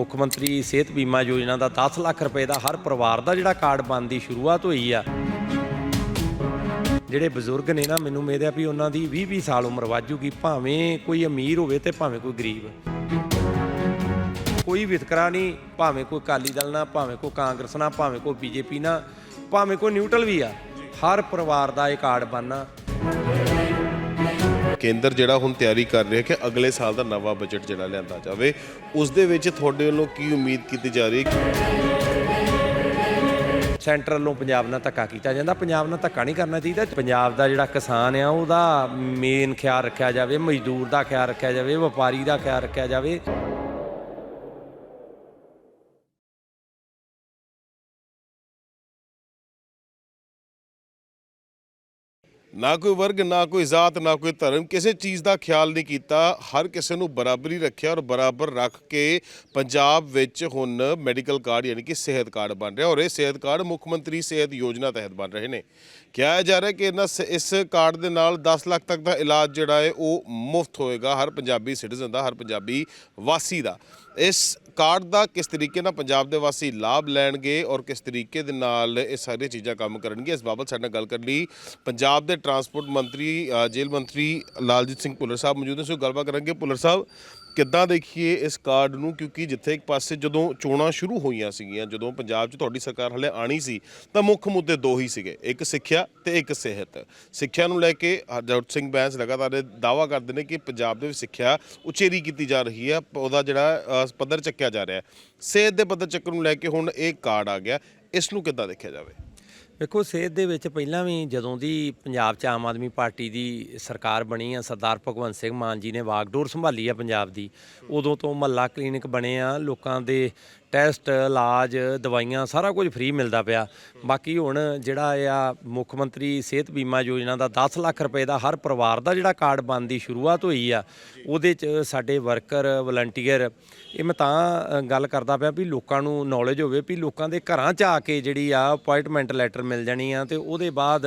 ਮੁੱਖ ਮੰਤਰੀ ਸਿਹਤ ਬੀਮਾ ਯੋਜਨਾ ਦਾ 10 ਲੱਖ ਰੁਪਏ ਦਾ ਹਰ ਪਰਿਵਾਰ ਦਾ ਜਿਹੜਾ ਕਾਰਡ ਬਣਨ ਦੀ ਸ਼ੁਰੂਆਤ ਹੋਈ ਆ। ਜਿਹੜੇ ਬਜ਼ੁਰਗ ਨੇ ਨਾ, ਮੈਨੂੰ ਉਮੀਦ ਆ ਵੀ ਉਹਨਾਂ ਦੀ 20 20 ਸਾਲ ਉਮਰ ਵਾਜੂਗੀ ਭਾਵੇਂ ਕੋਈ ਅਮੀਰ ਹੋਵੇ ਤੇ ਭਾਵੇਂ ਕੋਈ ਗਰੀਬ। ਕੋਈ ਵਿਤਕਰਾ ਨਹੀਂ, ਭਾਵੇਂ ਕੋਈ ਅਕਾਲੀ ਦਲ ਨਾਲ ਭਾਵੇਂ ਕੋਈ ਕਾਂਗਰਸ ਨਾਲ ਭਾਵੇਂ ਕੋਈ ਬੀਜੇਪੀ ਨਾ, ਭਾਵੇਂ ਕੋਈ ਨਿਊਟਰਲ ਵੀ ਆ, ਹਰ ਪਰਿਵਾਰ ਦਾ ਇਹ ਕਾਰਡ ਬਣਨਾ। ਕੇਂਦਰ ਜਿਹੜਾ ਹੁਣ ਤਿਆਰੀ ਕਰ ਰਿਹਾ ਕਿ ਅਗਲੇ ਸਾਲ ਦਾ ਨਵਾਂ ਬਜਟ ਜਿਹੜਾ ਲਿਆਂਦਾ ਜਾਵੇ ਉਸ ਦੇ ਵਿੱਚ ਤੁਹਾਡੇ ਵੱਲੋਂ ਕੀ ਉਮੀਦ ਕੀਤੀ ਜਾ ਰਹੀ ਸੈਂਟਰ ਵੱਲੋਂ ਪੰਜਾਬ ਨਾਲ ਧੱਕਾ ਕੀਤਾ ਜਾਂਦਾ। ਪੰਜਾਬ ਨਾਲ ਧੱਕਾ ਨਹੀਂ ਕਰਨਾ ਚਾਹੀਦਾ। ਪੰਜਾਬ ਦਾ ਜਿਹੜਾ ਕਿਸਾਨ ਆ, ਉਹਦਾ ਮੇਨ ਖਿਆਲ ਰੱਖਿਆ ਜਾਵੇ, ਮਜ਼ਦੂਰ ਦਾ ਖਿਆਲ ਰੱਖਿਆ ਜਾਵੇ, ਵਪਾਰੀ ਦਾ ਖਿਆਲ ਰੱਖਿਆ ਜਾਵੇ। ਨਾ ਕੋਈ ਵਰਗ, ਨਾ ਕੋਈ ਜ਼ਾਤ, ਨਾ ਕੋਈ ਧਰਮ ਕਿਸੇ ਚੀਜ਼ ਦਾ ਖਿਆਲ ਨਹੀਂ ਕੀਤਾ। ਹਰ ਕਿਸੇ ਨੂੰ ਬਰਾਬਰੀ ਰੱਖਿਆ ਔਰ ਬਰਾਬਰ ਰੱਖ ਕੇ ਪੰਜਾਬ ਵਿੱਚ ਹੁਣ ਮੈਡੀਕਲ ਕਾਰਡ ਯਾਨੀ ਕਿ ਸਿਹਤ ਕਾਰਡ ਬਣ ਰਿਹਾ ਔਰ ਇਹ ਸਿਹਤ ਕਾਰਡ ਮੁੱਖ ਮੰਤਰੀ ਸਿਹਤ ਯੋਜਨਾ ਤਹਿਤ ਬਣ ਰਹੇ ਨੇ। ਕਿਹਾ ਜਾ ਰਿਹਾ ਕਿ ਇਹਨਾਂ ਸ- ਇਸ ਕਾਰਡ ਦੇ ਨਾਲ 10 ਲੱਖ ਤੱਕ ਦਾ ਇਲਾਜ ਜਿਹੜਾ ਹੈ ਉਹ ਮੁਫਤ ਹੋਏਗਾ ਹਰ ਪੰਜਾਬੀ ਸਿਟੀਜ਼ਨ ਦਾ, ਹਰ ਪੰਜਾਬੀ ਵਾਸੀ ਦਾ। ਇਸ ਕਾਰਡ ਦਾ ਕਿਸ ਤਰੀਕੇ ਨਾਲ ਪੰਜਾਬ ਦੇ ਵਾਸੀ ਲਾਭ ਲੈਣਗੇ ਔਰ ਕਿਸ ਤਰੀਕੇ ਦੇ ਨਾਲ ਇਹ ਸਾਰੀਆਂ ਚੀਜ਼ਾਂ ਕੰਮ ਕਰਨਗੀਆਂ, ਇਸ ਬਾਬਤ ਸਾਡੇ ਨਾਲ ਗੱਲ ਕਰਨ ਲਈ ਪੰਜਾਬ ਦੇ ਟਰਾਂਸਪੋਰਟ ਮੰਤਰੀ ਜੇਲ੍ਹ ਮੰਤਰੀ ਲਾਲਜੀਤ ਸਿੰਘ ਭੁੱਲਰ ਸਾਹਿਬ ਮੌਜੂਦ ਨੇ। ਸੋ ਗੱਲਬਾਤ ਕਰਾਂਗੇ ਭੁੱਲਰ ਸਾਹਿਬ ਕਿੱਦਾਂ ਦੇਖੀਏ ਇਸ ਕਾਰਡ ਨੂੰ? ਕਿਉਂਕਿ ਜਿੱਥੇ ਇੱਕ ਪਾਸੇ ਜਦੋਂ ਚੋਣਾਂ ਸ਼ੁਰੂ ਹੋਈਆਂ ਸੀਗੀਆਂ, ਜਦੋਂ ਪੰਜਾਬ 'ਚ ਤੁਹਾਡੀ ਸਰਕਾਰ ਹਲੇ ਆਣੀ ਸੀ, ਤਾਂ ਮੁੱਖ ਮੁੱਦੇ ਦੋ ਹੀ ਸੀਗੇ, ਇੱਕ ਸਿੱਖਿਆ ਤੇ ਇੱਕ ਸਿਹਤ। ਸਿੱਖਿਆ ਨੂੰ ਲੈ ਕੇ ਹਰਜੋਤ ਸਿੰਘ ਬੈਂਸ ਲਗਾਤਾਰ ਇਹ ਦਾਅਵਾ ਕਰਦੇ ਨੇ ਕਿ ਪੰਜਾਬ ਦੇ ਵਿੱਚ ਸਿੱਖਿਆ ਉਚੇਰੀ ਕੀਤੀ ਜਾ ਰਹੀ ਹੈ, ਉਹਦਾ ਜਿਹੜਾ ਪੱਧਰ ਚੱਕਿਆ ਜਾ ਰਿਹਾ ਹੈ। ਸਿਹਤ ਦੇ ਪੱਧਰ ਚੱਕਣ ਨੂੰ ਲੈ ਕੇ ਹੁਣ ਇਹ ਕਾਰਡ ਆ ਗਿਆ, ਇਸ ਨੂੰ ਕਿੱਦਾਂ ਦੇਖਿਆ ਜਾਵੇ? ਵੇਖੋ ਸਿਹਤ ਦੇ ਵਿੱਚ ਪਹਿਲਾਂ ਵੀ ਜਦੋਂ ਦੀ ਪੰਜਾਬ 'ਚ ਆਮ ਆਦਮੀ ਪਾਰਟੀ ਦੀ ਸਰਕਾਰ ਬਣੀ ਆ, ਸਰਦਾਰ ਭਗਵੰਤ ਸਿੰਘ ਮਾਨ ਜੀ ਨੇ ਵਾਗਡੋਰ ਸੰਭਾਲੀ ਆ ਪੰਜਾਬ ਦੀ, ਉਦੋਂ ਤੋਂ ਮਹੱਲਾ ਕਲੀਨਿਕ ਬਣੇ ਆ, ਲੋਕਾਂ ਦੇ ਟੈਸਟ, ਇਲਾਜ, ਦਵਾਈਆਂ, ਸਾਰਾ ਕੁਝ ਫ੍ਰੀ ਮਿਲਦਾ ਪਿਆ। ਬਾਕੀ ਹੁਣ ਜਿਹੜਾ ਆ ਮੁੱਖ ਮੰਤਰੀ ਸਿਹਤ ਬੀਮਾ ਯੋਜਨਾ ਦਾ 10 ਲੱਖ ਰੁਪਏ ਦਾ ਹਰ ਪਰਿਵਾਰ ਦਾ ਜਿਹੜਾ ਕਾਰਡ ਬਣਨ ਦੀ ਸ਼ੁਰੂਆਤ ਹੋਈ ਆ, ਉਹਦੇ 'ਚ ਸਾਡੇ ਵਰਕਰ, ਵਲੰਟੀਅਰ, ਇਹ ਮੈਂ ਤਾਂ ਗੱਲ ਕਰਦਾ ਪਿਆ ਵੀ ਲੋਕਾਂ ਨੂੰ ਨੌਲੇਜ ਹੋਵੇ ਵੀ ਲੋਕਾਂ ਦੇ ਘਰਾਂ 'ਚ ਆ ਕੇ ਜਿਹੜੀ ਆ ਅਪਾਇੰਟਮੈਂਟ ਲੈਟਰ ਮਿਲ ਜਾਣੀ ਆ ਤੇ ਉਹਦੇ ਬਾਅਦ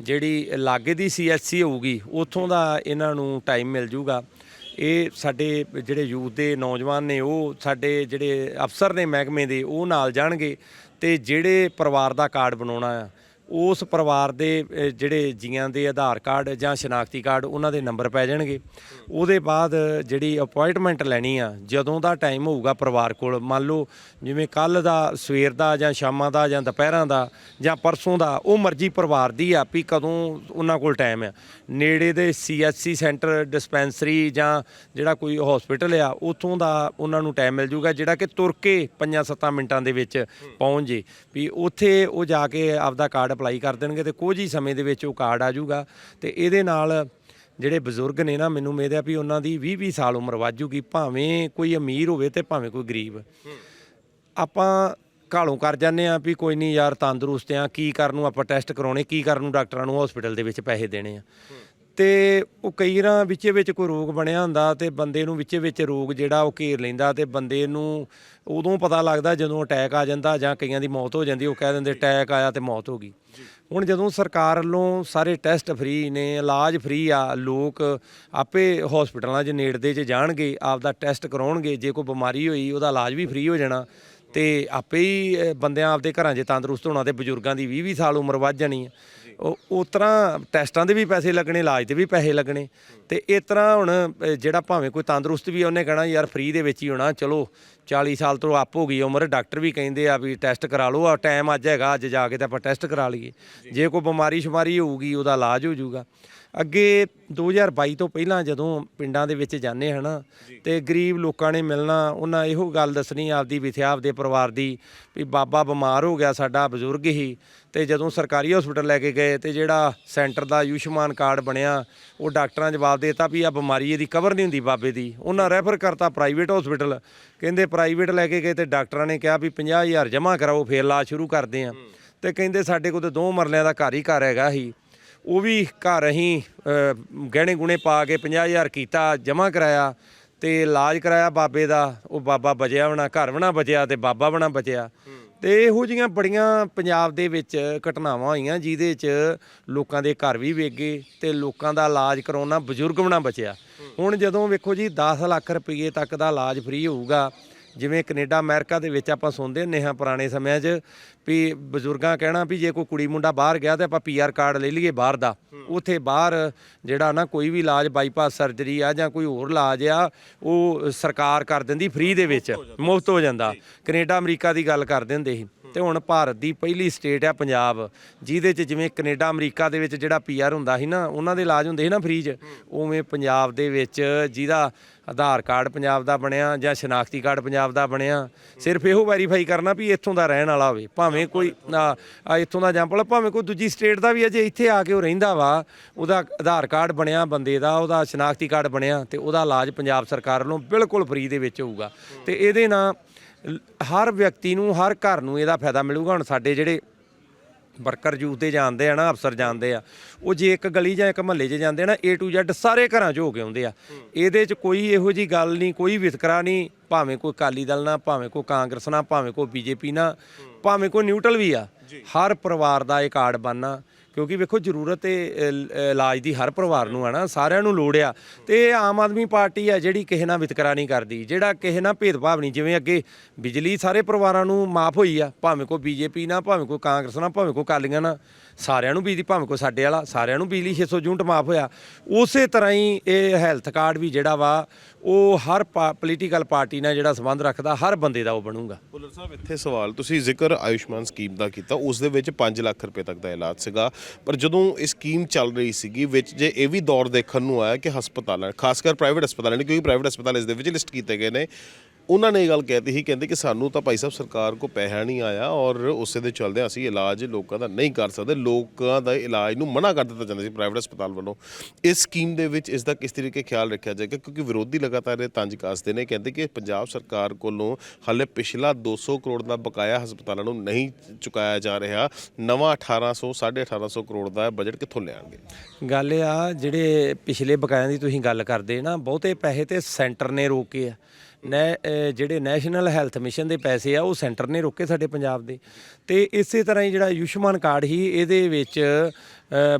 ਜਿਹੜੀ ਲਾਗੇ ਦੀ ਸੀਐਚਸੀ ਹੋਊਗੀ, ਉੱਥੋਂ ਦਾ ਇਹਨਾਂ ਨੂੰ ਟਾਈਮ ਮਿਲ ਜੂਗਾ। ਇਹ ਸਾਡੇ ਜਿਹੜੇ ਯੂਥ ਦੇ ਨੌਜਵਾਨ ਨੇ, ਉਹ ਸਾਡੇ ਜਿਹੜੇ ਅਫਸਰ ਨੇ ਮਹਿਕਮੇ ਦੇ, ਉਹ ਨਾਲ ਜਾਣਗੇ ਤੇ ਜਿਹੜੇ ਪਰਿਵਾਰ ਦਾ ਕਾਰਡ ਬਣਾਉਣਾ ਆ ਉਸ ਪਰਿਵਾਰ ਦੇ ਅ, ਜਿਹੜੇ ਜੀਆਂ ਦੇ ਆਧਾਰ ਕਾਰਡ ਜਾਂ ਸ਼ਨਾਖਤੀ ਕਾਰਡ ਉਹਨਾਂ ਦੇ ਨੰਬਰ ਪੈ ਜਾਣਗੇ। ਉਹਦੇ ਬਾਅਦ ਜਿਹੜੀ ਅਪਾਇੰਟਮੈਂਟ ਲੈਣੀ ਆ ਜਦੋਂ ਦਾ ਟਾਈਮ ਹੋਊਗਾ ਪਰਿਵਾਰ ਕੋਲ ਮੰਨ ਲਓ ਜਿਵੇਂ ਕੱਲ ਦਾ ਸਵੇਰ ਦਾ ਜਾਂ ਸ਼ਾਮਾਂ ਦਾ ਜਾਂ ਦੁਪਹਿਰਾਂ ਦਾ ਜਾਂ ਪਰਸੋਂ ਦਾ ਉਹ ਮਰਜ਼ੀ ਪਰਿਵਾਰ ਦੀ ਆ ਵੀ ਕਦੋਂ ਉਹਨਾਂ ਕੋਲ ਟਾਈਮ ਆ। ਨੇੜੇ ਦੇ ਸੀਐਚਸੀ ਸੈਂਟਰ ਡਿਸਪੈਂਸਰੀ ਜਾਂ ਜਿਹੜਾ ਕੋਈ ਹਸਪੀਟਲ ਆ ਉੱਥੋਂ ਦਾ ਉਹਨਾਂ ਨੂੰ ਟਾਈਮ ਮਿਲ ਜੂਗਾ ਜਿਹੜਾ ਕਿ ਤੁਰ ਕੇ 5-7 ਮਿੰਟਾਂ ਦੇ ਵਿੱਚ ਪਹੁੰਚ ਜੇ। ਵੀ ਉੱਥੇ ਉਹ ਜਾ ਕੇ ਆਪਦਾ ਕਾਰਡ ਅਪਲਾਈ ਕਰ ਦੇਣਗੇ ਤੇ ਕੁਝ ਹੀ ਸਮੇਂ ਦੇ ਵਿੱਚ ਉਹ ਕਾਰਡ ਆ ਜਾਊਗਾ। ਤੇ ਇਹਦੇ ਨਾਲ ਜਿਹੜੇ ਬਜ਼ੁਰਗ ਨੇ ਨਾ, ਮੈਨੂੰ ਉਮੀਦ ਹੈ ਵੀ ਉਹਨਾਂ ਦੀ 20-20 ਸਾਲ ਉਮਰ ਵਾਜੂਗੀ ਭਾਵੇਂ ਕੋਈ ਅਮੀਰ ਹੋਵੇ ਤੇ ਭਾਵੇਂ ਕੋਈ ਗਰੀਬ। ਆਪਾਂ ਘਾਲੋਂ ਕਰ ਜਾਂਦੇ ਆ ਵੀ ਕੋਈ ਨਹੀਂ ਯਾਰ ਤੰਦਰੁਸਤ ਆ ਕੀ ਕਰਨ ਨੂੰ ਆਪਾਂ ਟੈਸਟ ਕਰਾਉਣੇ, ਕੀ ਕਰਨ ਨੂੰ ਡਾਕਟਰਾਂ ਨੂੰ ਹਸਪੀਟਲ ਦੇ ਵਿੱਚ ਪੈਸੇ ਦੇਣੇ ਆ। ਤੇ ਉਹ ਕਈ ਰਾਂ ਵਿੱਚੇ ਵਿੱਚ ਕੋਈ ਰੋਗ ਬਣਿਆ ਹੁੰਦਾ ਤੇ ਬੰਦੇ ਨੂੰ ਵਿੱਚੇ ਵਿੱਚ ਰੋਗ ਜਿਹੜਾ ਉਹ ਘੇਰ ਲੈਂਦਾ ਤੇ ਬੰਦੇ ਨੂੰ ਉਦੋਂ ਪਤਾ ਲੱਗਦਾ ਜਦੋਂ ਅਟੈਕ ਆ ਜਾਂਦਾ ਜਾਂ ਕਈਆਂ ਦੀ ਮੌਤ ਹੋ ਜਾਂਦੀ ਉਹ ਕਹਿ ਦਿੰਦੇ ਅਟੈਕ ਆਇਆ ਤੇ ਮੌਤ ਹੋ ਗਈ। ਹੁਣ ਜਦੋਂ ਸਰਕਾਰ ਵੱਲੋਂ ਸਾਰੇ ਟੈਸਟ ਫ੍ਰੀ ਨੇ ਇਲਾਜ ਫ੍ਰੀ ਆ ਲੋਕ ਆਪੇ ਹਸਪੀਟਲਾਂ 'ਚ ਨੇੜਦੇ 'ਚ ਜਾਣਗੇ ਆਪਦਾ ਟੈਸਟ ਕਰਾਉਣਗੇ ਜੇ ਕੋਈ ਬਿਮਾਰੀ ਹੋਈ ਉਹਦਾ ਇਲਾਜ ਵੀ ਫ੍ਰੀ ਹੋ ਜਾਣਾ ਤੇ ਆਪੇ ਹੀ ਬੰਦਿਆਂ ਆਪਦੇ ਘਰਾਂ 'ਚ ਤੰਦਰੁਸਤ ਹੋਣਾ ਤੇ ਬਜ਼ੁਰਗਾਂ ਦੀ 20 20 ਸਾਲ ਉਮਰ ਵੱਧ ਜਾਣੀ ਹੈ ਉਹ ਤਰ੍ਹਾਂ ਟੈਸਟਾਂ ਦੇ ਵੀ ਪੈਸੇ ਲੱਗਣੇ ਇਲਾਜ ਦੇ ਵੀ ਪੈਸੇ ਲੱਗਣੇ। ਤੇ ਇਸ ਤਰ੍ਹਾਂ ਹੁਣ ਜਿਹੜਾ ਭਾਵੇਂ ਕੋਈ ਤੰਦਰੁਸਤ ਵੀ ਆ, ਉਹਨੇ ਕਹਿਣਾ ਯਾਰ ਫ੍ਰੀ ਦੇ ਵਿੱਚ ਹੀ ਹੋਣਾ ਚਲੋ 40 ਸਾਲ ਤੋਂ ਆਪ ਹੋ ਗਈ ਉਮਰ ਡਾਕਟਰ ਵੀ ਕਹਿੰਦੇ ਆ ਵੀ ਟੈਸਟ ਕਰਾ ਲਓ ਆ ਟਾਈਮ ਅੱਜ ਹੈਗਾ ਅੱਜ ਜਾ ਕੇ ਤੇ ਆਪਾਂ ਟੈਸਟ ਕਰਾ ਲਈਏ। ਜੇ। ਕੋਈ ਬਿਮਾਰੀ ਸ਼ੁਮਾਰੀ ਹੋਊਗੀ ਉਹਦਾ ਇਲਾਜ ਹੋ ਜਾਊਗਾ। ਅੱਗੇ 2022 ਤੋਂ ਪਹਿਲਾਂ ਜਦੋਂ ਪਿੰਡਾਂ ਦੇ ਵਿੱਚ ਜਾਂਦੇ ਹਨਾ ਤੇ ਗਰੀਬ ਲੋਕਾਂ ਨੇ ਮਿਲਣਾ ਉਹਨਾਂ ਇਹੋ ਗੱਲ ਦੱਸਣੀ ਆਪਦੀ ਵਿਥਿਆ ਆਪਦੇ ਪਰਿਵਾਰ ਦੀ ਵੀ ਬਾਬਾ ਬਿਮਾਰ ਹੋ ਗਿਆ ਸਾਡਾ ਬਜ਼ੁਰਗ ਹੀ। ਤੇ ਜਦੋਂ ਸਰਕਾਰੀ ਹਸਪੀਟਲ ਲੈ ਕੇ ਗਏ ਤੇ ਜਿਹੜਾ ਸੈਂਟਰ ਦਾ ਆਯੁਸ਼ਮਾਨ ਕਾਰਡ ਬਣਿਆ, ਉਹ ਡਾਕਟਰਾਂ ਜਵਾਬ ਦੇਤਾ ਵੀ ਆ ਬਿਮਾਰੀ ਇਹਦੀ ਕਵਰ ਨਹੀਂ ਹੁੰਦੀ ਬਾਬੇ ਦੀ। ਉਹਨਾਂ ਰੈਫਰ ਕਰਤਾ ਪ੍ਰਾਈਵੇਟ ਹਸਪੀਟਲ ਕਹਿੰਦੇ ਪ੍ਰਾਈਵੇਟ ਲੈ ਕੇ ਗਏ ਤੇ ਡਾਕਟਰਾਂ ਨੇ ਕਿਹਾ ਵੀ 50000 ਜਮ੍ਹਾਂ ਕਰਾਓ, ਫੇਰ ਇਲਾਜ ਸ਼ੁਰੂ ਕਰਦੇ ਆ ਤੇ ਕਹਿੰਦੇ ਸਾਡੇ ਕੋਲ ਤੇ ਦੋ ਮਰਲਿਆਂ ਦਾ ਘਰ ਹੀ ਘਰ ਹੈਗਾ ਸੀ। ਉਹ ਵੀ ਘਰ ਅਸੀਂ ਗਹਿਣੇ ਗੁਣੇ ਪਾ ਕੇ 50000 ਕੀਤਾ, ਜਮ੍ਹਾਂ ਕਰਾਇਆ ਤੇ ਇਲਾਜ ਕਰਾਇਆ ਬਾਬੇ ਦਾ। ਉਹ ਬਾਬਾ ਬਚਿਆ ਬਣਾ ਘਰ ਬਣਾ ਬਚਿਆ ਤੇ ਬਾਬਾ ਬਣਾ ਬਚਿਆ। ਤੇ ਇਹੋ ਜੀਆਂ ਬੜੀਆਂ ਪੰਜਾਬ ਦੇ ਵਿੱਚ ਘਟਨਾਵਾਂ ਹੋਈਆਂ ਜਿਹਦੇ 'ਚ ਲੋਕਾਂ ਦੇ ਘਰ ਵੀ ਵੇਗੇ ਤੇ ਲੋਕਾਂ ਦਾ ਇਲਾਜ ਕਰਾਉਣਾ ਬਜ਼ੁਰਗ ਬਣਾ ਬਚਿਆ। ਹੁਣ ਜਦੋਂ ਵੇਖੋ ਜੀ 10 ਲੱਖ ਰੁਪਏ ਤੱਕ ਦਾ ਇਲਾਜ ਫ੍ਰੀ ਹੋਊਗਾ ਜਿਵੇਂ ਕੈਨੇਡਾ, ਅਮਰੀਕਾ ਦੇ ਵਿੱਚ ਆਪਾਂ ਸੁਣਦੇ ਹੁੰਦੇ ਹਾਂ ਪੁਰਾਣੇ ਸਮਿਆਂ 'ਚ ਵੀ ਬਜ਼ੁਰਗਾਂ ਕਹਿਣਾ ਵੀ ਜੇ ਕੋਈ ਕੁੜੀ ਮੁੰਡਾ ਬਾਹਰ ਗਿਆ ਤੇ ਆਪਾਂ ਪੀਆਰ ਕਾਰਡ ਲੈ ਲਈਏ ਬਾਹਰ ਦਾ। ਉੱਥੇ ਬਾਹਰ ਜਿਹੜਾ ਨਾ ਕੋਈ ਵੀ ਇਲਾਜ, ਬਾਈਪਾਸ ਸਰਜਰੀ ਆ ਜਾਂ ਕੋਈ ਹੋਰ ਇਲਾਜ ਆ, ਉਹ ਸਰਕਾਰ ਕਰ ਦਿੰਦੀ ਫ੍ਰੀ ਦੇ ਵਿੱਚ, ਮੁਫਤ ਹੋ ਜਾਂਦਾ। ਕੈਨੇਡਾ, ਅਮਰੀਕਾ ਦੀ ਗੱਲ ਕਰਦੇ ਹੁੰਦੇ ਸੀ। ਤੇ ਹੁਣ ਭਾਰਤ ਦੀ ਪਹਿਲੀ ਸਟੇਟ ਆ ਪੰਜਾਬ, ਜਿਹਦੇ 'ਚ ਜਿਵੇਂ ਕੈਨੇਡਾ, ਅਮਰੀਕਾ ਦੇ ਵਿੱਚ ਜਿਹੜਾ ਪੀਆਰ ਹੁੰਦਾ ਸੀ ਨਾ, ਉਹਨਾਂ ਦੇ ਇਲਾਜ ਹੁੰਦੇ ਸੀ ਨਾ ਫ੍ਰੀ 'ਚ। ਉਵੇਂ ਪੰਜਾਬ ਦੇ ਵਿੱਚ ਜਿਹਦਾ ਆਧਾਰ ਕਾਰਡ ਪੰਜਾਬ ਦਾ ਬਣਿਆ ਜਾਂ ਸ਼ਨਾਖਤੀ ਕਾਰਡ ਪੰਜਾਬ ਦਾ ਬਣਿਆ, ਸਿਰਫ ਇਹੋ ਵੈਰੀਫਾਈ ਕਰਨਾ ਵੀ ਇੱਥੋਂ ਦਾ ਰਹਿਣ ਵਾਲਾ ਹੋਵੇ, ਭਾਵੇਂ ਕੋਈ ਇੱਥੋਂ ਦਾ ਜੰਪਲ ਭਾਵੇਂ ਕੋਈ ਦੂਜੀ ਸਟੇਟ ਦਾ ਵੀ ਅਜੇ ਇੱਥੇ ਆ ਕੇ ਉਹ ਰਹਿੰਦਾ ਵਾ, ਉਹਦਾ ਆਧਾਰ ਕਾਰਡ ਬਣਿਆ ਬੰਦੇ ਦਾ, ਉਹਦਾ ਸ਼ਨਾਖਤੀ ਕਾਰਡ ਬਣਿਆ ਤੇ ਉਹਦਾ ਇਲਾਜ ਪੰਜਾਬ ਸਰਕਾਰ ਵੱਲੋਂ ਬਿਲਕੁਲ ਫ੍ਰੀ ਦੇ ਵਿੱਚ ਹੋਊਗਾ। ਤੇ ਇਹਦੇ ਨਾਲ ਹਰ ਵਿਅਕਤੀ ਨੂੰ ਹਰ ਘਰ ਨੂੰ ਇਹਦਾ ਫਾਇਦਾ ਮਿਲੂਗਾ। ਹੁਣ ਸਾਡੇ ਜਿਹੜੇ ਵਰਕਰ ਯੂਥ ਦੇ ਜਾਂਦੇ ਆ ਨਾ ਅਫਸਰ ਜਾਂਦੇ ਆ ਉਹ ਜੇ ਇੱਕ ਗਲੀ ਜਾਂ ਇੱਕ ਮਹੱਲੇ 'ਚ ਜਾਂਦੇ ਆ ਨਾ A to Z ਸਾਰੇ ਘਰਾਂ 'ਚ ਹੋ ਕੇ ਆਉਂਦੇ ਆ। ਇਹਦੇ 'ਚ ਕੋਈ ਇਹੋ ਜੀ ਗੱਲ ਨਹੀਂ ਕੋਈ ਵਿਤਕਰਾ ਨਹੀਂ ਭਾਵੇਂ ਕੋਈ ਅਕਾਲੀ ਦਲ ਨਾਲ ਭਾਵੇਂ ਕੋਈ ਕਾਂਗਰਸ ਨਾਲ ਭਾਵੇਂ ਕੋਈ ਬੀਜੇਪੀ ਨਾਲ ਭਾਵੇਂ ਕੋਈ ਨਿਊਟਰਲ ਵੀ ਆ। ਹਰ ਪਰਿਵਾਰ ਦਾ ਇਹ ਕਾਰਡ ਬਣਨਾ ਕਿਉਂਕਿ ਵੇਖੋ ਜ਼ਰੂਰਤ ਤੇ ਇਲਾਜ ਦੀ ਹਰ ਪਰਿਵਾਰ ਨੂੰ ਆ ਨਾ, ਸਾਰਿਆਂ ਨੂੰ ਲੋੜ ਆ। ਤੇ ਇਹ ਆਮ ਆਦਮੀ ਪਾਰਟੀ ਆ ਜਿਹੜੀ ਕਿਸੇ ਨਾਲ ਵਿਤਕਰਾ ਨਹੀਂ ਕਰਦੀ, ਜਿਹੜਾ ਕਿਸੇ ਨਾਲ ਭੇਦਭਾਵ ਨਹੀਂ। ਜਿਵੇਂ ਅੱਗੇ ਬਿਜਲੀ ਸਾਰੇ ਪਰਿਵਾਰਾਂ ਨੂੰ ਮਾਫ ਹੋਈ ਆ, ਭਾਵੇਂ ਕੋਈ ਬੀਜੇਪੀ ਨਾਲ, ਭਾਵੇਂ ਕੋਈ ਕਾਂਗਰਸ ਨਾਲ, ਭਾਵੇਂ ਕੋਈ ਕਾਲੀਆਂ ਨਾਲ। ਸਾਰਿਆਂ ਨੂੰ ਬਿਜਲੀ, ਭਾਵੇਂ ਕੋਈ ਸਾਡੇ ਵਾਲਾ, ਸਾਰਿਆਂ ਨੂੰ ਬਿਜਲੀ 600 ਯੂਨਿਟ ਮਾਫ ਹੋਇਆ। ਉਸੇ ਤਰ੍ਹਾਂ ਹੀ ਇਹ ਹੈਲਥ ਕਾਰਡ ਵੀ ਜਿਹੜਾ ਵਾ, ਉਹ ਹਰ ਪੋਲੀਟੀਕਲ ਪਾਰਟੀ ਨਾਲ ਜਿਹੜਾ ਸੰਬੰਧ ਰੱਖਦਾ, ਹਰ ਬੰਦੇ ਦਾ ਉਹ ਬਣੂਗਾ। ਭੁੱਲਰ ਸਾਹਿਬ, ਇੱਥੇ ਸਵਾਲ, ਤੁਸੀਂ ਜ਼ਿਕਰ ਆਯੁਸ਼ਮਾਨ ਸਕੀਮ ਦਾ ਕੀਤਾ, ਉਸ ਦੇ ਵਿੱਚ 5 ਲੱਖ ਰੁਪਏ ਤੱਕ ਦਾ ਇਲਾਜ ਸੀਗਾ, ਪਰ ਜਦੋਂ ਇਹ ਸਕੀਮ ਚੱਲ ਰਹੀ ਸੀਗੀ, ਵਿੱਚ ਜੇ ਇਹ ਵੀ ਦੌਰ ਦੇਖਣ ਨੂੰ ਆਇਆ ਕਿ ਹਸਪਤਾਲਾਂ, ਖਾਸ ਕਰ ਪ੍ਰਾਈਵੇਟ ਹਸਪਤਾਲਾਂ ਨੇ, ਕਿਉਂਕਿ ਪ੍ਰਾਈਵੇਟ ਹਸਪਤਾਲ ਇਸ ਦੇ ਵਿੱਚ ਲਿਸਟ ਕੀਤੇ ਗਏ ਨੇ ਉਹਨਾਂ ਨੇ ਇਹ ਗੱਲ ਕਹਿਤੀ ਸੀ, ਕਹਿੰਦੇ ਕਿ ਸਾਨੂੰ ਤਾਂ ਭਾਈ ਸਾਹਿਬ ਸਰਕਾਰ ਕੋ ਪੈਸਾ ਨਹੀਂ ਆਇਆ ਔਰ ਉਸੇ ਦੇ ਚੱਲਦੇ ਅਸੀਂ ਇਲਾਜ ਲੋਕਾਂ ਦਾ ਨਹੀਂ ਕਰ ਸਕਦੇ, ਲੋਕਾਂ ਦਾ ਇਲਾਜ ਨੂੰ ਮਨਾ ਕਰ ਦਿੱਤਾ ਜਾਂਦਾ ਸੀ ਪ੍ਰਾਈਵੇਟ ਹਸਪਤਾਲ ਵੱਲੋਂ। ਇਸ ਸਕੀਮ ਦੇ ਵਿੱਚ ਇਸ ਦਾ ਕਿਸ ਤਰੀਕੇ ਖਿਆਲ ਰੱਖਿਆ ਜਾਏਗਾ? ਕਿਉਂਕਿ ਵਿਰੋਧੀ ਲਗਾਤਾਰ ਇਹ ਤੰਜ ਕੱਸਦੇ ਨੇ, ਕਹਿੰਦੇ ਕਿ ਪੰਜਾਬ ਸਰਕਾਰ ਕੋਲੋਂ ਹਾਲੇ ਪਿਛਲਾ 200 ਕਰੋੜ ਦਾ ਬਕਾਇਆ ਹਸਪਤਾਲਾਂ ਨੂੰ ਨਹੀਂ ਚੁਕਾਇਆ ਜਾ ਰਿਹਾ। ਨਵਾਂ 1800 1850 ਕਰੋੜ ਦਾ ਬਜਟ ਕਿੱਥੋਂ ਲਿਆਣਗੇ ਗੱਲ ਆ, ਜਿਹੜੇ ਪਿਛਲੇ ਬਕਾਇਆਂ ਦੀ ਤੁਸੀਂ ਗੱਲ ਕਰਦੇ ਨਾ, ਬਹੁਤੇ ਪੈਸੇ ਤੇ ਸੈਂਟਰ ਨੇ ਰੋਕੇ ਆ। ਨੈ ਅਹ ਜਿਹੜੇ ਨੈਸ਼ਨਲ ਹੈਲਥ ਮਿਸ਼ਨ ਦੇ ਪੈਸੇ ਆ, ਉਹ ਸੈਂਟਰ ਨੇ ਰੋਕੇ ਸਾਡੇ ਪੰਜਾਬ ਦੇ। ਤੇ ਇਸੇ ਤਰ੍ਹਾਂ ਹੀ ਜਿਹੜਾ ਆਯੁਸ਼ਮਾਨ ਕਾਰਡ ਹੀ, ਇਹਦੇ ਵਿੱਚ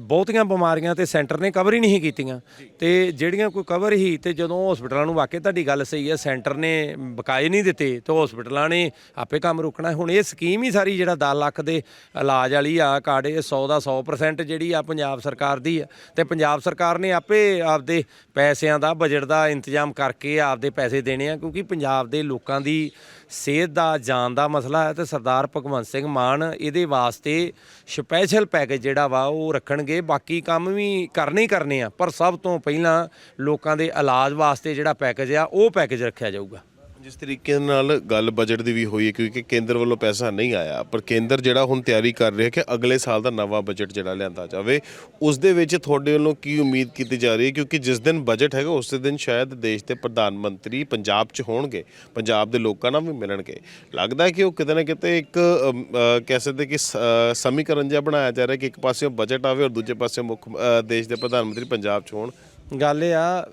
ਬਹੁਤੀਆਂ ਬਿਮਾਰੀਆਂ ਤੇ ਸੈਂਟਰ ਨੇ ਕਵਰ ਹੀ ਨਹੀਂ ਕੀਤੀਆਂ। ਤੇ ਜਿਹੜੀਆਂ ਕੋਈ ਕਵਰ ਹੀ ਤੇ ਜਦੋਂ ਹਸਪੀਟਲਾਂ ਨੂੰ ਵਾਕਿਆ ਤੁਹਾਡੀ ਗੱਲ ਸਹੀ ਹੈ ਸੈਂਟਰ ਨੇ ਬਕਾਏ ਨਹੀਂ ਦਿੱਤੇ ਤੇ ਹਸਪੀਟਲਾਂ ਨੇ ਆਪੇ ਕੰਮ ਰੋਕਣਾ। ਹੁਣ ਇਹ ਸਕੀਮ ਹੀ ਸਾਰੀ ਜਿਹੜਾ 10 ਲੱਖ ਦੇ ਇਲਾਜ ਵਾਲੀ ਆ ਕਾਰਡ ਇਹ 100 ਦਾ 100% ਜਿਹੜੀ ਆ ਪੰਜਾਬ ਸਰਕਾਰ ਦੀ ਆ। ਤੇ ਪੰਜਾਬ ਸਰਕਾਰ ਨੇ ਆਪੇ ਆਪਦੇ ਪੈਸਿਆਂ ਦਾ ਬਜਟ ਦਾ ਇੰਤਜ਼ਾਮ ਕਰਕੇ ਆਪਦੇ ਪੈਸੇ ਦੇਣੇ ਆ ਕਿਉਂਕਿ ਪੰਜਾਬ ਦੇ ਲੋਕਾਂ ਦੀ ਸਿਹਤ ਦਾ ਜਾਨ ਦਾ ਮਸਲਾ ਹੈ। ਤੇ ਸਰਦਾਰ ਭਗਵੰਤ ਸਿੰਘ ਮਾਨ ਇਹਦੇ ਵਾਸਤੇ ਸਪੈਸ਼ਲ ਪੈਕੇਜ ਜਿਹੜਾ ਵਾ ਉਹ ਰੱਖਣਗੇ, ਬਾਕੀ ਕੰਮ ਵੀ ਕਰਨੇ ਹੀ ਕਰਨੇ ਆ, ਪਰ ਸਭ ਤੋਂ ਪਹਿਲਾਂ ਲੋਕਾਂ ਦੇ ਇਲਾਜ ਵਾਸਤੇ ਜਿਹੜਾ ਪੈਕੇਜ ਆ, ਉਹ ਪੈਕੇਜ ਰੱਖਿਆ ਜਾਊਗਾ। ਜਿਸ ਤਰੀਕੇ ਨਾਲ ਗੱਲ ਬਜਟ ਦੀ ਵੀ ਹੋਈ ਹੈ, ਕਿਉਂਕਿ ਕੇਂਦਰ ਵੱਲੋਂ ਪੈਸਾ ਨਹੀਂ ਆਇਆ, ਪਰ ਕੇਂਦਰ ਜਿਹੜਾ ਹੁਣ ਤਿਆਰੀ ਕਰ ਰਿਹਾ ਕਿ ਅਗਲੇ ਸਾਲ ਦਾ ਨਵਾਂ ਬਜਟ ਜਿਹੜਾ ਲਿਆਂਦਾ ਜਾਵੇ ਉਸ ਦੇ ਵਿੱਚ ਤੁਹਾਡੇ ਵੱਲੋਂ ਕੀ ਉਮੀਦ ਕੀਤੀ ਜਾ ਰਹੀ ਹੈ? ਕਿਉਂਕਿ ਜਿਸ ਦਿਨ ਬਜਟ ਹੈਗਾ, ਉਸ ਦਿਨ ਸ਼ਾਇਦ ਦੇਸ਼ ਦੇ ਪ੍ਰਧਾਨ ਮੰਤਰੀ ਪੰਜਾਬ 'ਚ ਹੋਣਗੇ, ਪੰਜਾਬ ਦੇ ਲੋਕਾਂ ਨਾਲ ਵੀ ਮਿਲਣਗੇ। ਲੱਗਦਾ ਕਿ ਉਹ ਕਿਤੇ ਨਾ ਕਿਤੇ ਇੱਕ ਕਹਿ ਸਕਦੇ ਕਿ ਸਮੀਕਰਨ ਜਿਹਾ ਬਣਾਇਆ ਜਾ ਰਿਹਾ ਕਿ ਇੱਕ ਪਾਸੇ ਬਜਟ ਆਵੇ ਔਰ ਦੂਜੇ ਪਾਸੇ ਮੁੱਖ ਦੇਸ਼ ਦੇ ਪ੍ਰਧਾਨ ਮੰਤਰੀ ਪੰਜਾਬ 'ਚ ਹੋਣ। ਗੱਲ ਇਹ ਆ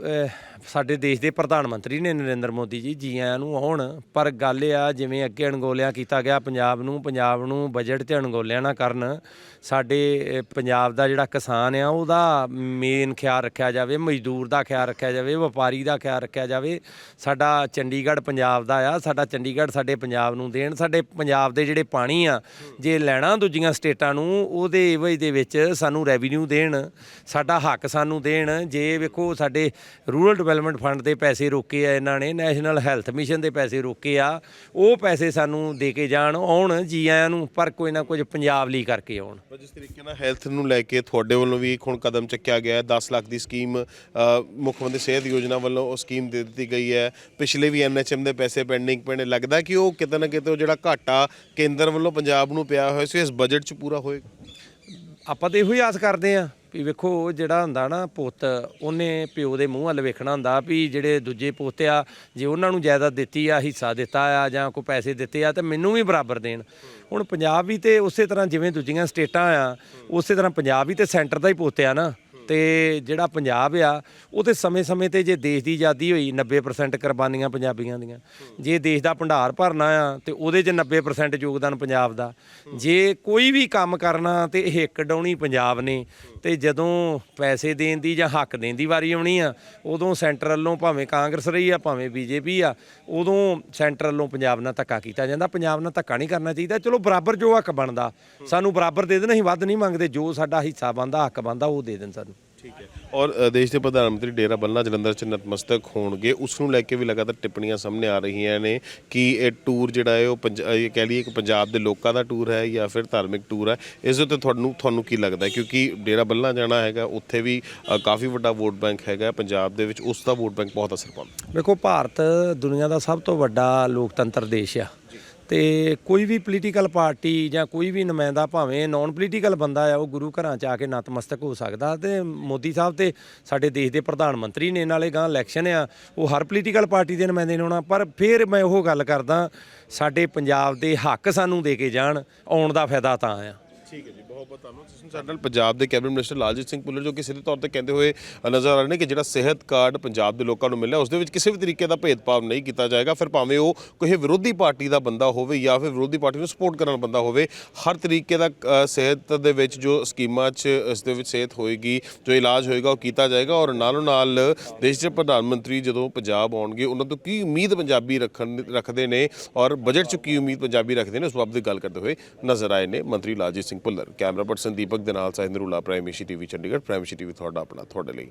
ਸਾਡੇ ਦੇਸ਼ ਦੇ ਪ੍ਰਧਾਨ ਮੰਤਰੀ ਨੇ ਨਰਿੰਦਰ ਮੋਦੀ ਜੀ ਜੀ ਆਇਆਂ ਨੂੰ ਆਉਣ। ਪਰ ਗੱਲ ਇਹ ਆ, ਜਿਵੇਂ ਅੱਗੇ ਅਣਗੋਲਿਆ ਕੀਤਾ ਗਿਆ ਪੰਜਾਬ ਨੂੰ ਪੰਜਾਬ ਨੂੰ ਬਜਟ ਤੇ ਅਣਗੋਲਿਆ ਨਾ ਕਰਨ, ਸਾਡੇ ਪੰਜਾਬ ਦਾ ਜਿਹੜਾ ਕਿਸਾਨ ਆ, ਉਹਦਾ ਮੇਨ ਖਿਆਲ ਰੱਖਿਆ ਜਾਵੇ, ਮਜ਼ਦੂਰ ਦਾ ਖਿਆਲ ਰੱਖਿਆ ਜਾਵੇ, ਵਪਾਰੀ ਦਾ ਖਿਆਲ ਰੱਖਿਆ ਜਾਵੇ। ਸਾਡਾ ਚੰਡੀਗੜ੍ਹ ਪੰਜਾਬ ਦਾ ਆ, ਸਾਡਾ ਚੰਡੀਗੜ੍ਹ ਸਾਡੇ ਪੰਜਾਬ ਨੂੰ ਦੇਣ, ਸਾਡੇ ਪੰਜਾਬ ਦੇ ਜਿਹੜੇ ਪਾਣੀ ਆ, ਜੇ ਲੈਣਾ ਦੂਜੀਆਂ ਸਟੇਟਾਂ ਨੂੰ, ਉਹਦੇ ਇਵਜ ਦੇ ਵਿੱਚ ਸਾਨੂੰ ਰੈਵਨਿਊ ਦੇਣ, ਸਾਡਾ ਹੱਕ ਸਾਨੂੰ ਦੇਣ, ਜੇ ਵੇਖੋ ਸਾਡੇ ਰੂਰਲ ਡਿਵੈਲਪਮੈਂਟ ਫੰਡ ਦੇ ਪੈਸੇ ਰੋਕੇ ਆ ਇਹਨਾਂ ਨੇ ਨੈਸ਼ਨਲ ਹੈਲਥ ਮਿਸ਼ਨ ਦੇ ਪੈਸੇ ਰੋਕੇ ਆ ਉਹ ਪੈਸੇ ਸਾਨੂੰ ਦੇ ਕੇ ਜਾਣ ਆਉਣ ਜੀ ਆਇਆਂ ਨੂੰ ਪਰ ਕੋਈ ਨਾ ਕੁਝ ਪੰਜਾਬ ਲਈ ਕਰਕੇ ਆਉਣ। ਪਰ ਜਿਸ ਤਰੀਕੇ ਨਾਲ ਹੈਲਥ ਨੂੰ ਲੈ ਕੇ ਤੁਹਾਡੇ ਵੱਲੋਂ ਵੀ ਹੁਣ ਕਦਮ ਚੱਕਿਆ ਗਿਆ ਹੈ 10 ਲੱਖ ਦੀ ਸਕੀਮ ਅ, ਮੁੱਖ ਮੰਤਰੀ ਸਿਹਤ ਯੋਜਨਾ ਵੱਲੋਂ ਉਹ ਸਕੀਮ ਦੇ ਦਿੱਤੀ ਗਈ ਹੈ। ਪਿਛਲੇ ਵੀ ਐਨਐਚਐਮ ਦੇ ਪੈਸੇ ਪੈਂਡਿੰਗ ਨੇ ਲੱਗਦਾ ਕਿ ਉਹ ਕਿਤੇ ਨਾ ਕਿਤੇ ਉਹ ਜਿਹੜਾ ਘਾਟਾ ਕੇਂਦਰ ਵੱਲੋਂ ਪੰਜਾਬ ਨੂੰ ਪਿਆ ਹੋਇਆ ਸੀ ਇਸ ਬਜਟ 'ਚ ਪੂਰਾ ਹੋਏਗਾ? ਆਪਾਂ ਤਾਂ ਇਹੋ ਹੀ ਆਸ ਕਰਦੇ ਆਂ ਵੀ ਵੇਖੋ ਜਿਹੜਾ ਹੁੰਦਾ ਨਾ ਪੁੱਤ, ਉਹਨੇ ਪਿਓ ਦੇ ਮੂੰਹ ਵੱਲ ਵੇਖਣਾ ਹੁੰਦਾ ਵੀ ਜਿਹੜੇ ਦੂਜੇ ਪੁੱਤ ਆ, ਜੇ ਉਹਨਾਂ ਨੂੰ ਜਾਇਦਾਦ ਦਿੱਤੀ ਆ, ਹਿੱਸਾ ਦਿੱਤਾ ਆ, ਜਾਂ ਕੋਈ ਪੈਸੇ ਦਿੱਤੇ ਆ, ਤੇ ਮੈਨੂੰ ਵੀ ਬਰਾਬਰ ਦੇਣ। ਹੁਣ ਪੰਜਾਬ ਵੀ ਤੇ ਉਸੇ ਤਰ੍ਹਾਂ ਜਿਵੇਂ ਦੂਜੀਆਂ ਸਟੇਟਾਂ ਆ, ਉਸੇ ਤਰ੍ਹਾਂ ਪੰਜਾਬ ਵੀ ਤੇ ਸੈਂਟਰ ਦਾ ਹੀ ਪੁੱਤ ਆ ਨਾ। ਤੇ ਜਿਹੜਾ ਪੰਜਾਬ ਆ, ਉਹ ਤੇ ਸਮੇਂ-ਸਮੇਂ ਤੇ ਜੇ ਦੇਸ਼ ਦੀ ਆਜ਼ਾਦੀ ਹੋਈ 90% ਕੁਰਬਾਨੀਆਂ ਪੰਜਾਬੀਆਂ ਦੀਆਂ। ਜੇ ਦੇਸ਼ ਦਾ ਭੰਡਾਰ ਭਰਨਾ ਆ, ਤੇ ਉਹਦੇ 'ਚ 90% ਯੋਗਦਾਨ ਪੰਜਾਬ ਦਾ। ਜੇ ਕੋਈ ਵੀ ਕੰਮ ਕਰਨਾ, ਤੇ ਇਹ ਇੱਕ ਡਾਉਣੀ ਪੰਜਾਬ ਨੇ। ਤੇ ਜਦੋਂ ਪੈਸੇ ਦੇਣ ਦੀ ਜਾਂ ਹੱਕ ਦੇਣ ਦੀ ਵਾਰੀ ਆਉਣੀ ਆ, ਉਦੋਂ ਸੈਂਟਰ ਵੱਲੋਂ ਭਾਵੇਂ ਕਾਂਗਰਸ ਰਹੀ ਆ, ਭਾਵੇਂ ਬੀਜੇਪੀ ਆ, ਉਦੋਂ ਸੈਂਟਰ ਵੱਲੋਂ ਪੰਜਾਬ ਨਾਲ ਧੱਕਾ ਕੀਤਾ ਜਾਂਦਾ। ਪੰਜਾਬ ਨਾਲ ਧੱਕਾ ਨਹੀਂ ਕਰਨਾ ਚਾਹੀਦਾ। ਚਲੋ ਬਰਾਬਰ ਜੋ ਹੱਕ ਬਣਦਾ, ਸਾਨੂੰ ਬਰਾਬਰ ਦੇ ਦੇਣ, ਅਸੀਂ ਵੱਧ ਨਹੀਂ ਮੰਗਦੇ। ਜੋ ਸਾਡਾ ਹਿੱਸਾ ਬਣਦਾ, ਹੱਕ ਬਣਦਾ, ਉਹ ਦੇ ਦੇਣ ਸਾਨੂੰ। ਠੀਕ ਹੈ। ਔਰ ਅ, ਦੇਸ਼ ਦੇ ਪ੍ਰਧਾਨ ਮੰਤਰੀ ਡੇਰਾ ਬੱਲਾ ਜਲੰਧਰ ਚ ਨਤਮਸਤਕ ਹੋਣਗੇ। ਉਸ ਨੂੰ ਲੈ ਕੇ ਵੀ ਲਗਾਤਾਰ ਟਿੱਪਣੀਆਂ ਸਾਹਮਣੇ ਆ ਰਹੀਆਂ ਨੇ ਕਿ ਇਹ ਟੂਰ ਜਿਹੜਾ ਹੈ ਉਹ ਪੰਜ- ਅ, ਇਹ ਕਹਿ ਲਈਏ ਕਿ ਪੰਜਾਬ ਦੇ ਲੋਕਾਂ ਦਾ ਟੂਰ ਹੈ ਜਾਂ ਫਿਰ ਧਾਰਮਿਕ ਟੂਰ ਹੈ। ਇਸ ਉੱਤੇ ਤੁਹਾਨੂੰ ਤੁਹਾਨੂੰ ਕੀ ਲੱਗਦਾ ਹੈ? ਕਿਉਂਕਿ ਡੇਰਾ ਬੱਲਾ ਜਾਣਾ ਹੈਗਾ ਉੱਥੇ ਵੀ ਅ, ਕਾਫੀ ਵੱਡਾ ਵੋਟ ਬੈਂਕ ਹੈਗਾ ਪੰਜਾਬ ਦੇ ਵਿੱਚ। ਉਸ ਦਾ ਵੋਟ ਬੈਂਕ ਬਹੁਤ ਅਸਰ ਪਾਉਂਦਾ। ਵੇਖੋ ਭਾਰਤ ਦੁਨੀਆ ਦਾ ਸਭ ਤੋਂ ਵੱਡਾ ਲੋਕਤੰਤਰ ਦੇਸ਼ ਆ। ਤੇ ਕੋਈ ਵੀ ਪੋਲੀਟੀਕਲ ਪਾਰਟੀ ਜਾਂ ਕੋਈ ਵੀ ਨੁਮਾਇੰਦਾ ਭਾਵੇਂ ਨਾਨ ਪੋਲੀਟੀਕਲ ਬੰਦਾ ਆ, ਉਹ ਗੁਰੂ ਘਰਾਂ 'ਚ ਆ ਕੇ ਨਤਮਸਤਕ ਹੋ ਸਕਦਾ ਤੇ ਮੋਦੀ ਸਾਹਿਬ ਤੇ ਸਾਡੇ ਦੇਸ਼ ਦੇ ਪ੍ਰਧਾਨ ਮੰਤਰੀ ਨੇ ਨਾਲੇ ਗਾਂ ਇਲੈਕਸ਼ਨ ਆ, ਉਹ ਹਰ ਪੋਲੀਟੀਕਲ ਪਾਰਟੀ ਦੇ ਨੁਮਾਇੰਦੇ ਨੇ ਹੋਣਾ ਪਰ ਫਿਰ ਮੈਂ ਉਹ ਗੱਲ ਕਰਦਾ, ਸਾਡੇ ਪੰਜਾਬ ਦੇ ਹੱਕ ਸਾਨੂੰ ਦੇ ਕੇ ਜਾਣ, ਆਉਣ ਦਾ ਫਾਇਦਾ ਤਾਂ ਆ। ਠੀਕ ਹੈ ਜੀ ਬਹੁਤ ਬਹੁਤ ਧੰਨਵਾਦ। ਤੁਸੀਂ ਸਾਡੇ ਨਾਲ ਪੰਜਾਬ ਦੇ ਕੈਬਨਿਟ ਮਿਨਿਸਟਰ ਲਾਲਜੀਤ ਸਿੰਘ ਭੁੱਲਰ ਜੋ ਕਿ ਸਿੱਧੇ ਤੌਰ ਤੇ ਕਹਿੰਦੇ ਹੋਏ ਨਜ਼ਰ ਆ ਰਹੇ ਨੇ ਕਿ ਜਿਹੜਾ ਸਿਹਤ ਕਾਰਡ ਪੰਜਾਬ ਦੇ ਲੋਕਾਂ ਨੂੰ ਮਿਲਿਆ ਉਸ ਦੇ ਵਿੱਚ ਕਿਸੇ ਵੀ ਤਰੀਕੇ ਦਾ ਭੇਦਭਾਵ ਨਹੀਂ ਕੀਤਾ ਜਾਏਗਾ। ਫਿਰ ਭਾਵੇਂ ਉਹ ਕੋਈ ਵਿਰੋਧੀ ਪਾਰਟੀ ਦਾ ਬੰਦਾ ਹੋਵੇ ਜਾਂ ਫਿਰ ਵਿਰੋਧੀ ਪਾਰਟੀ ਨੂੰ ਸਪੋਰਟ ਕਰਨ ਵਾਲਾ ਬੰਦਾ ਹੋਵੇ ਹਰ ਤਰੀਕੇ ਦਾ ਅ, ਸਿਹਤ ਦੇ ਵਿੱਚ ਜੋ ਸਕੀਮਾਂ 'ਚ ਇਸ ਦੇ ਵਿੱਚ ਸਿਹਤ ਹੋਏਗੀ ਜੋ ਇਲਾਜ ਹੋਏਗਾ ਉਹ ਕੀਤਾ ਜਾਏਗਾ। ਔਰ ਨਾਲੋਂ ਨਾਲ ਦੇਸ਼ ਦੇ ਪ੍ਰਧਾਨ ਮੰਤਰੀ ਜਦੋਂ ਪੰਜਾਬ ਆਉਣਗੇ ਉਹਨਾਂ ਤੋਂ ਕੀ ਉਮੀਦ ਪੰਜਾਬੀ ਰੱਖਣ ਰੱਖਦੇ ਨੇ? ਔਰ ਬਜਟ 'ਚ ਕੀ ਉਮੀਦ ਪੰਜਾਬੀ ਰੱਖਦੇ ਨੇ? ਉਸ ਬਾਬਤ ਦੀ ਗੱਲ ਕਰਦੇ ਹੋਏ ਨਜ਼ਰ ਆਏ ਨੇ ਮੰਤਰੀ ਲਾਲਜੀਤ ਸਿੰਘ ਭੁੱਲਰ। ਕੈਮਰਾ ਪਰਸਨ ਦੀਪਕ ਦੇ ਨਾਲ Sahib Narula prime Asia TV Chandigarh. Prime Asia TV ਤੁਹਾਡਾ ਆਪਣਾ ਤੁਹਾਡੇ ਲਈ।